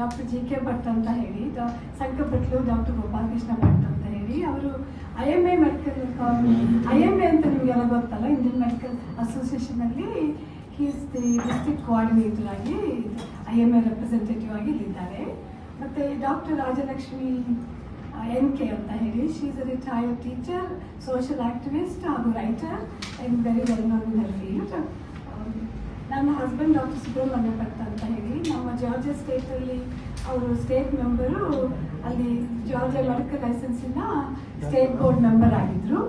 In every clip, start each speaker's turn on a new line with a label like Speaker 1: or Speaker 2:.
Speaker 1: Doctor G K Bhat ಅಂತ ಹೇಳಿ ಸಂಕಪಟ್ಲು doctor Gopalakrishna Bhat ಅಂತ ಹೇಳಿ ಅವರು I M A medical I M A ಅಂತ ನಿಮಗೆಲ್ಲ ಗೊತ್ತಲ್ಲ? ಇಂಡಿಯನ್ ಮೆಡಿಕಲ್ ಅಸೋಸಿಯೇಷನ್ ಅಲ್ಲಿ ಹೀಸ್ ದಿ ಡಿಸ್ಟ್ರಿಕ್ಟ್ ಕೋಆರ್ಡಿನೇಟರ್ ಆಗಿ ಐ ಎಂ ಎ ರೆಪ್ರೆಸೆಂಟೇಟಿವ್ ಆಗಿ ಇಲ್ಲಿದ್ದಾರೆ. ಮತ್ತೆ ಡಾಕ್ಟರ್ ರಾಜಲಕ್ಷ್ಮಿ ಎನ್ ಕೆ ಅಂತ ಹೇಳಿ she is a retired teacher social activist ಹಾಗೂ writer and very well known in field ನನ್ನ ಹಸ್ಬೆಂಡ್ ಡಾಕ್ಟರ್ ಸುಬ್ರಹ್ಮಣ್ಯ ಭಟ್ ಅಂತ ಹೇಳಿ, ನಮ್ಮ ಜಾರ್ಜಿಯಾ ಸ್ಟೇಟಲ್ಲಿ ಅವರು ಸ್ಟೇಟ್ ಮೆಂಬರು ಅಲ್ಲಿ ಜಾರ್ಜಿಯಾ ಮೆಡಿಕಲ್ ಲೈಸೆನ್ಸಿನ ಸ್ಟೇಟ್ ಬೋರ್ಡ್ ಮೆಂಬರ್ ಆಗಿದ್ರು.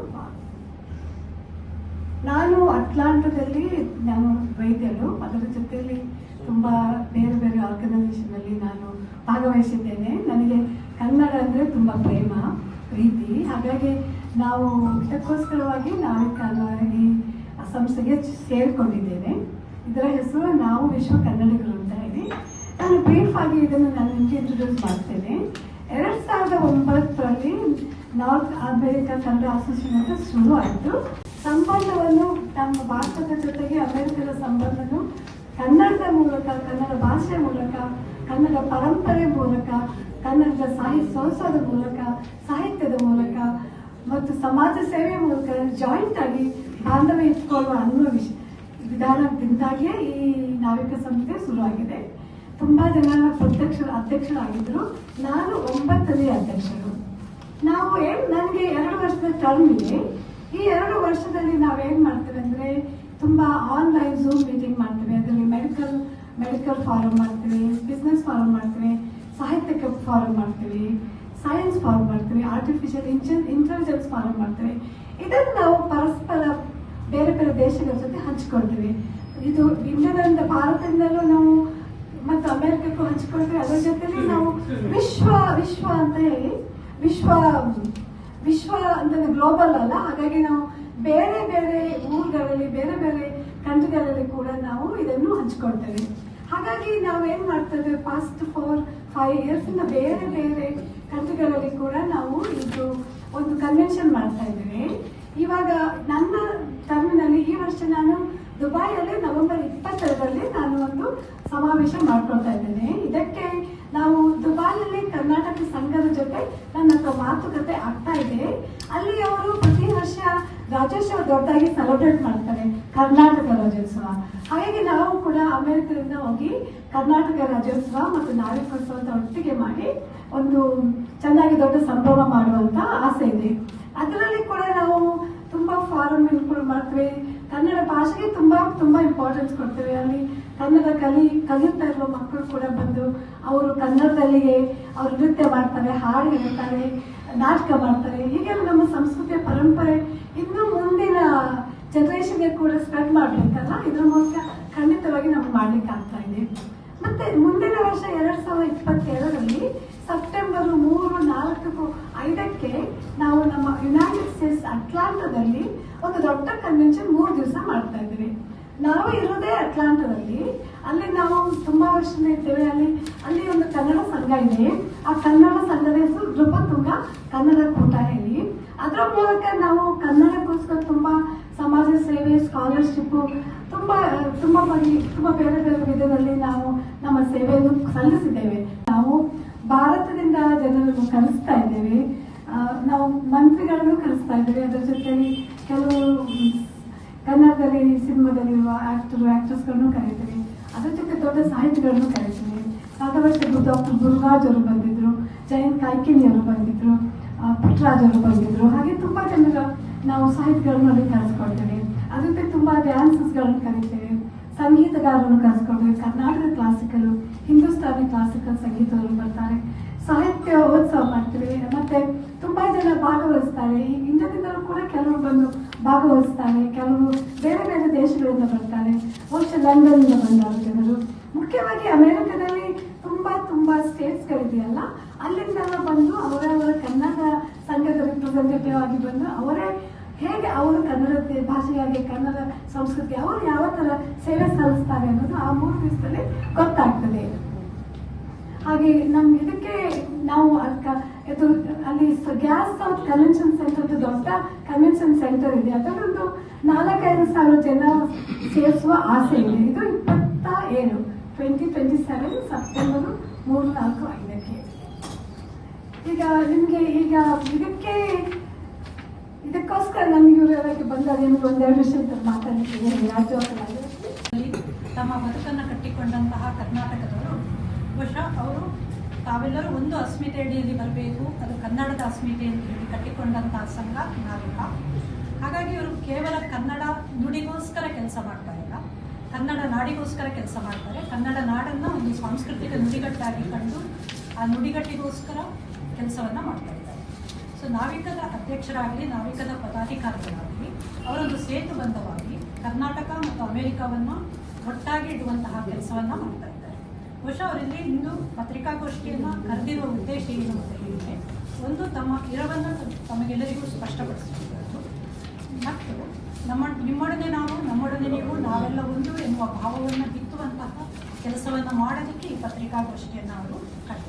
Speaker 1: ನಾನು ಅಟ್ಲಾಂಟದಲ್ಲಿ ನಾನು ವೈದ್ಯರು, ಅದರ ಜೊತೆಯಲ್ಲಿ ತುಂಬ ಬೇರೆ ಬೇರೆ ಆರ್ಗನೈಸೇಷನ್ ಅಲ್ಲಿ ನಾನು ಭಾಗವಹಿಸಿದ್ದೇನೆ. ನನಗೆ ಕನ್ನಡ ಅಂದರೆ ತುಂಬ ಪ್ರೇಮ, ಪ್ರೀತಿ. ಹಾಗಾಗಿ ನಾವು ಇದಕ್ಕೋಸ್ಕರವಾಗಿ ನಾನು ಕಾಲವಾಗಿ ಸಂಸ್ಥೆಗೆ ಸೇರಿಕೊಂಡಿದ್ದೇನೆ ಇದರ ಹೆಸರು ನಾವು ವಿಶ್ವ ಕನ್ನಡಿಗರು ಅಂತ ಹೇಳಿ. ನಾನು ಬ್ರೀಫ್ ಆಗಿ ಇದನ್ನು ನಾನು ನಿಮಗೆ ಇಂಟ್ರೊಡ್ಯೂಸ್ ಮಾಡ್ತೇನೆ. ಎರಡು ಸಾವಿರದ ಒಂಬತ್ತರಲ್ಲಿ ನಾರ್ತ್ ಅಮೆರಿಕಾ ಕನ್ನಡ ಅಸೋಸಿಯೇಷನ್ ಅಂತ ಶುರು ಆಯಿತು ಸಂಬಂಧವನ್ನು ನಮ್ಮ ಭಾರತದ ಜೊತೆಗೆ ಅಮೆರಿಕದ ಸಂಬಂಧನು ಕನ್ನಡದ ಮೂಲಕ, ಕನ್ನಡ ಭಾಷೆಯ ಮೂಲಕ, ಕನ್ನಡ ಪರಂಪರೆ ಮೂಲಕ, ಕನ್ನಡದ ಸಾಹಿತ್ಯೋತ್ಸವದ ಮೂಲಕ, ಸಾಹಿತ್ಯದ ಮೂಲಕ ಮತ್ತು ಸಮಾಜ ಸೇವೆ ಮೂಲಕ ಜಾಯಿಂಟ್ ಆಗಿ ಬಾಂಧವ್ಯ ಇಟ್ಕೊಳ್ಳುವ ಅನ್ನೋ ವಿಷ ವಿಧಾನದಿಂದಾಗಿಯೇ ಈ ನಾವಿಕ ಸಂಸ್ಥೆ ಶುರುವಾಗಿದೆ. ತುಂಬಾ ಜನ ಪ್ರತ್ಯಕ್ಷ ಅಧ್ಯಕ್ಷರಾಗಿದ್ರು. ನಾನು ಒಂಬತ್ತನೇ ಅಧ್ಯಕ್ಷರು. ನಾವು ಏನ್, ನನಗೆ ಎರಡು ವರ್ಷದ ಟರ್ಮ್ ಇದೆ. ಈ ಎರಡು ವರ್ಷದಲ್ಲಿ ನಾವೇನ್ ಮಾಡ್ತೇವೆ ಅಂದ್ರೆ, ತುಂಬಾ ಆನ್ಲೈನ್ ಝೂಮ್ ಮೀಟಿಂಗ್ ಮಾಡ್ತೇವೆ. ಅದರಲ್ಲಿ ಮೆಡಿಕಲ್ ಮೆಡಿಕಲ್ ಫಾರಂ ಮಾಡ್ತೇವೆ ಬಿಸ್ನೆಸ್ ಫಾರಂ ಮಾಡ್ತೇವೆ ಸಾಹಿತ್ಯಕ್ಕೆ ಫಾರಂ ಮಾಡ್ತೇವೆ ಸೈನ್ಸ್ ಫಾರಂ ಮಾಡ್ತೇವೆ ಆರ್ಟಿಫಿಷಿಯಲ್ ಇಂಟೆಲಿಜೆನ್ಸ್ ಫಾರಂ ಮಾಡ್ತೇವೆ. ಇದನ್ನು ನಾವು ಪರಸ್ಪರ ಬೇರೆ ದೇಶಗಳ ಜೊತೆ ಹಂಚ್ಕೊಳ್ತೇವೆ. ಇದು ಇಂಡಿಯಾದಿಂದ ಭಾರತದಿಂದಲೂ ನಾವು ಮತ್ತು ಅಮೆರಿಕಕ್ಕೂ ಹಂಚ್ಕೊಳ್ತೀವಿ. ಅದರ ಜೊತೆಲಿ ನಾವು ವಿಶ್ವ ವಿಶ್ವ ಅಂತ ಹೇಳಿ, ವಿಶ್ವ ವಿಶ್ವ ಅಂತ ಗ್ಲೋಬಲ್ ಅಲ್ಲ. ಹಾಗಾಗಿ ನಾವು ಬೇರೆ ಬೇರೆ ಊರುಗಳಲ್ಲಿ, ಬೇರೆ ಬೇರೆ ಕಂಟ್ರಿಗಳಲ್ಲಿ ಕೂಡ ನಾವು ಇದನ್ನು ಹಂಚ್ಕೊಳ್ತೇವೆ. ಹಾಗಾಗಿ ನಾವು ಏನು ಮಾಡ್ತೇವೆ ಫಾಸ್ಟ್ ಫೋರ್ ಫೈವ್ ಇಯರ್ಸ್ ಇಂದ ಬೇರೆ ಬೇರೆ ಕಂಟ್ರಿಗಳಲ್ಲಿ ಕೂಡ ನಾವು ಇದು ಒಂದು ಕನ್ವೆನ್ಷನ್ ಮಾಡ್ತಾ ಇದ್ದೇವೆ. ಇವಾಗ ನನ್ನ ಟರ್ಮಿನಲ್ಲಿ ಈ ವರ್ಷ ನಾನು ದುಬೈಯಲ್ಲಿ ನವೆಂಬರ್ ಇಪ್ಪತ್ತೆರಡರಲ್ಲಿ ನಾನು ಒಂದು ಸಮಾವೇಶ ಮಾಡ್ಕೊಳ್ತಾ ಇದ್ದೇನೆ. ಇದಕ್ಕೆ ನಾವು ದುಬೈಯಲ್ಲಿ ಕರ್ನಾಟಕ ಸಂಘದ ಜೊತೆ ನನ್ನ ಮಾತುಕತೆ ಆಗ್ತಾ ಇದೆ. ಅಲ್ಲಿ ಅವರು ಪ್ರತಿ ವರ್ಷ ರಾಜ್ಯೋತ್ಸವ ದೊಡ್ಡದಾಗಿ ಸೆಲೆಬ್ರೇಟ್ ಮಾಡ್ತಾರೆ, ಕರ್ನಾಟಕ ರಾಜ್ಯೋತ್ಸವ. ಹಾಗಾಗಿ ನಾವು ಕೂಡ ಅಮೆರಿಕದಿಂದ ಹೋಗಿ ಕರ್ನಾಟಕ ರಾಜ್ಯೋತ್ಸವ ಮತ್ತು ನಾವಿಕೋತ್ಸವದ ಒಟ್ಟಿಗೆ ಮಾಡಿ ಒಂದು ಚೆನ್ನಾಗಿ ದೊಡ್ಡ ಸಂಭ್ರಮ ಮಾಡುವಂತ ಆಸೆ ಇದೆ ಅದರಲ್ಲಿ ಕೂಡ ನಾವು ತುಂಬಾ ಫಾರಂ ಕೂಡ ಮಾಡ್ತೇವೆ ಕನ್ನಡ ಭಾಷೆಗೆ ತುಂಬಾ ತುಂಬಾ ಇಂಪಾರ್ಟೆನ್ಸ್ ಕೊಡ್ತೀವಿ. ಅಲ್ಲಿ ಕನ್ನಡ ಕಲಿ ಕಲಿಯುತ್ತಾ ಇರುವ ಮಕ್ಕಳು ಕೂಡ ಬಂದು ಅವರು ಕನ್ನಡದಲ್ಲಿಯೇ ಅವರು ನೃತ್ಯ ಮಾಡ್ತಾರೆ, ಹಾಡು ಹೇಳ್ತಾರೆ, ನಾಟಕ ಮಾಡ್ತಾರೆ. ಹೀಗೆಲ್ಲ ನಮ್ಮ ಸಂಸ್ಕೃತಿಯ ಪರಂಪರೆ ಇನ್ನು ಮುಂದಿನ ಜನರೇಷನ್ಗೆ ಕೂಡ ಸ್ಪ್ರೆಡ್ ಮಾಡ್ಬೇಕಲ್ಲ? ಇದ್ರ ಮೂಲಕ ಖಂಡಿತವಾಗಿ ನಮ್ಗೆ ಮಾಡ್ಲಿಕ್ಕೆ ಆಗ್ತಾ ಇದೆ. ಮತ್ತೆ ಮುಂದಿನ ವರ್ಷ ಎರಡ್ ಸಾವಿರದ ಇಪ್ಪತ್ತೆರಡರಲ್ಲಿ ಸೆಪ್ಟೆಂಬರ್ ಮೂರು ನಾಲ್ಕು ಐದಕ್ಕೆ ನಾವು ನಮ್ಮ ಯುನೈಟೆಡ್ ಸ್ಟೇಟ್ಸ್ ಅಟ್ಲಾಂಟದಲ್ಲಿ ಒಂದು ದೊಡ್ಡ ಕನ್ವೆನ್ಷನ್ ಮೂರು ದಿವಸ ಮಾಡ್ತಾ ಇದ್ದೀವಿ. ನಾವು ಇರೋದೇ ಅಟ್ಲಾಂಟದಲ್ಲಿ ಅಲ್ಲಿ ನಾವು ತುಂಬಾ ವರ್ಷ ಇದ್ದೇವೆ. ಅಲ್ಲಿ ಅಲ್ಲಿ ಒಂದು ಕನ್ನಡ ಸಂಘ ಇದೆ. ಆ ಕನ್ನಡ ಸಂಘದ ಹೆಸರು ನೃಪತುಂಗ ಕನ್ನಡ ಕೂಟ ಹೇಳಿ. ಅದರ ಮೂಲಕ ನಾವು ಕನ್ನಡಕ್ಕೋಸ್ಕರ ತುಂಬಾ ಸಮಾಜ ಸೇವೆ ಸ್ಕಾಲರ್ಶಿಪ್ ತುಂಬಾ ತುಂಬಾ ಬಗ್ಗೆ ತುಂಬಾ ಬೇರೆ ಬೇರೆ ವಿಧದಲ್ಲಿ ನಾವು ನಮ್ಮ ಸೇವೆಯನ್ನು ಸಲ್ಲಿಸಿದ್ದೇವೆ. ನಾವು ಭಾರತದಿಂದ ಜನರನ್ನು ಕಲಿಸ್ತಾ ಇದ್ದೇವೆ. ನಾವು ಮಂತ್ರಿಗಳನ್ನು ಕಲಿಸ್ತಾ ಇದ್ದೇವೆ. ಅದರ ಜೊತೆಯಲ್ಲಿ ಕೆಲವು ಕನ್ನಡದಲ್ಲಿ ಸಿನಿಮಾದಲ್ಲಿರುವ ಆಕ್ಟರ್ ಆಕ್ಟ್ರೆಸ್ಗಳನ್ನು ಕರೀತೀವಿ. ಅದರ ಜೊತೆ ದೊಡ್ಡ ಸಾಹಿತಿಗಳನ್ನು ಕರೀತೀವಿ. ಕಳೆದ ವರ್ಷ ಡಾಕ್ಟರ್ ಗುರುರಾಜ್ ಅವರು ಬಂದಿದ್ರು, ಜಯಂತ್ ಕಾಯ್ಕಿಣಿ ಅವರು ಬಂದಿದ್ರು ಪುಟ್ರಾಜ್ ಅವರು ಬಂದಿದ್ರು. ಹಾಗೆ ತುಂಬ ಜನರ ನಾವು ಸಾಹಿತಿಗಳನ್ನು ಅಲ್ಲಿ ಕಲಿಸ್ಕೊಳ್ತೇವೆ ಅದರ ಜೊತೆ ತುಂಬ ಡ್ಯಾನ್ಸಸ್ಗಳನ್ನು ಕರೀತೇವೆ. ಸಂಗೀತಗಾರರನ್ನು ಕರೆಸ್ಕೊಂಡ್ರೆ ಕರ್ನಾಟಕ ಕ್ಲಾಸಿಕಲ್ ಹಿಂದೂಸ್ತಾನಿ ಕ್ಲಾಸಿಕಲ್ ಸಂಗೀತವರು ಬರ್ತಾರೆ. ಸಾಹಿತ್ಯ ಉತ್ಸವ ಮಾಡ್ತೀವಿ. ಮತ್ತೆ ತುಂಬಾ ಜನ ಭಾಗವಹಿಸ್ತಾರೆ. ಈ ಇಂಡಿಯಾದಿಂದಲೂ ಕೂಡ ಕೆಲವರು ಬಂದು ಭಾಗವಹಿಸ್ತಾರೆ. ಕೆಲವರು ಬೇರೆ ಬೇರೆ ದೇಶಗಳಿಂದ ಬರ್ತಾರೆ. ಬಹುಶಃ ಇಂದ ಬಂದವರು ಜನರು. ಮುಖ್ಯವಾಗಿ ಅಮೆರಿಕದಲ್ಲಿ ತುಂಬಾ ತುಂಬಾ ಸ್ಟೇಟ್ಸ್ಗಳಿದೆಯಲ್ಲ ಅಲ್ಲಿಂದ ಬಂದು ಅವರವರ ಕನ್ನಡ ಸಂಘದ ರಿಪ್ರೆಸೆಂಟೇಟಿವ್ ಆಗಿ ಬಂದು ಅವರೇ ಹೇಗೆ ಅವರು ಕನ್ನಡ ಭಾಷೆಯಾಗಿ, ಕನ್ನಡ ಸಂಸ್ಕೃತಿ ಅವರು ಯಾವ ಥರ ಸೇವೆ ಸಲ್ಲಿಸ್ತಾರೆ ಅನ್ನೋದು ಆ ಮೂರು ದಿವಸದಲ್ಲಿ ಗೊತ್ತಾಗ್ತದೆ. ಹಾಗೆ ನಮ್ ಇದಕ್ಕೆ ನಾವು ಅದ್ಕ ಇದು ಅಲ್ಲಿ ಗ್ಯಾಸ್ ಸೌತ್ ಕನ್ವೆನ್ಷನ್ ಸೆಂಟರ್ ದೊಡ್ಡ ಕನ್ವೆನ್ಷನ್ ಸೆಂಟರ್ ಇದೆ. ಅದರೊಂದು ನಾಲ್ಕೈದು ಸಾವಿರ ಜನ ಸೇರಿಸುವ ಆಸೆ ಇದೆ. ಇದು ಇಪ್ಪತ್ತ ಏಳು ಟ್ವೆಂಟಿ ಟ್ವೆಂಟಿ ಸೆವೆನ್ ಸೆಪ್ಟೆಂಬರ್ ಮೂರು ನಾಲ್ಕು ಐದಕ್ಕೆ. ಈಗ ನಿಮಗೆ ಈಗ ಇದಕ್ಕೆ ಇದಕ್ಕೋಸ್ಕರ ನಮಗೆ ಇವರು ಬಂದಾಗ ನಿಮ್ಗೆ ಒಂದೆರಡು ವಿಷಯ ಏನು ರಾಜ್ಯವಾಗಿ
Speaker 2: ತಮ್ಮ ಬದುಕನ್ನು ಕಟ್ಟಿಕೊಂಡಂತಹ ಕರ್ನಾಟಕದವರು, ಬಹುಶಃ ಅವರು ತಾವೆಲ್ಲರೂ ಒಂದು ಅಸ್ಮಿತೆ ಅಡಿಯಲ್ಲಿ ಬರಬೇಕು, ಅದು ಕನ್ನಡದ ಅಸ್ಮಿತೆ ಅಂತ ಹೇಳಿ ಕಟ್ಟಿಕೊಂಡಂತಹ ಸಂಘ ನಾವಿಲ್ಲ ಹಾಗಾಗಿ ಇವರು ಕೇವಲ ಕನ್ನಡ ನುಡಿಗೋಸ್ಕರ ಕೆಲಸ ಮಾಡ್ತಾ ಇಲ್ಲ. ಕನ್ನಡ ನಾಡಿಗೋಸ್ಕರ ಕೆಲಸ ಮಾಡ್ತಾರೆ. ಕನ್ನಡ ನಾಡನ್ನು ಒಂದು ಸಾಂಸ್ಕೃತಿಕ ನುಡಿಗಟ್ಟಾಗಿ ಕಂಡು ಆ ನುಡಿಗಟ್ಟಿಗೋಸ್ಕರ ಕೆಲಸವನ್ನು ಮಾಡ್ತಾ ಇದ್ದಾರೆ. ಸೊ ನಾವಿಕದ ಅಧ್ಯಕ್ಷರಾಗಲಿ, ನಾವಿಕದ ಪದಾಧಿಕಾರಿಗಳಾಗಲಿ, ಅವರೊಂದು ಸೇತು ಬಂಧವಾಗಿ ಕರ್ನಾಟಕ ಮತ್ತು ಅಮೆರಿಕವನ್ನು ಒಟ್ಟಾಗಿ ಇಡುವಂತಹ ಕೆಲಸವನ್ನು ಮಾಡ್ತಾ ಇದ್ದಾರೆ. ಬಹುಶಃ ಅವರಲ್ಲಿ ಇಂದು ಪತ್ರಿಕಾಗೋಷ್ಠಿಯನ್ನು ಕರೆದಿರುವ ಉದ್ದೇಶ ಏನು ಅಂತ ಹೇಳಿದರೆ, ಒಂದು ತಮ್ಮ ಇರವನ್ನು ತಮಗೆಲ್ಲರಿಗೂ ಸ್ಪಷ್ಟಪಡಿಸುತ್ತಿರುವುದು ಮತ್ತು ನಮ್ಮ, ನಿಮ್ಮೊಡನೆ ನಾವು, ನಮ್ಮೊಡನೆ ನೀವು, ನಾವೆಲ್ಲ ಒಂದು ಎನ್ನುವ ಭಾವವನ್ನು ಬಿತ್ತುವಂತಹ ಕೆಲಸವನ್ನು ಮಾಡೋದಕ್ಕೆ ಈ ಪತ್ರಿಕಾಗೋಷ್ಠಿಯನ್ನು ಅವರು ಕಟ್ಟ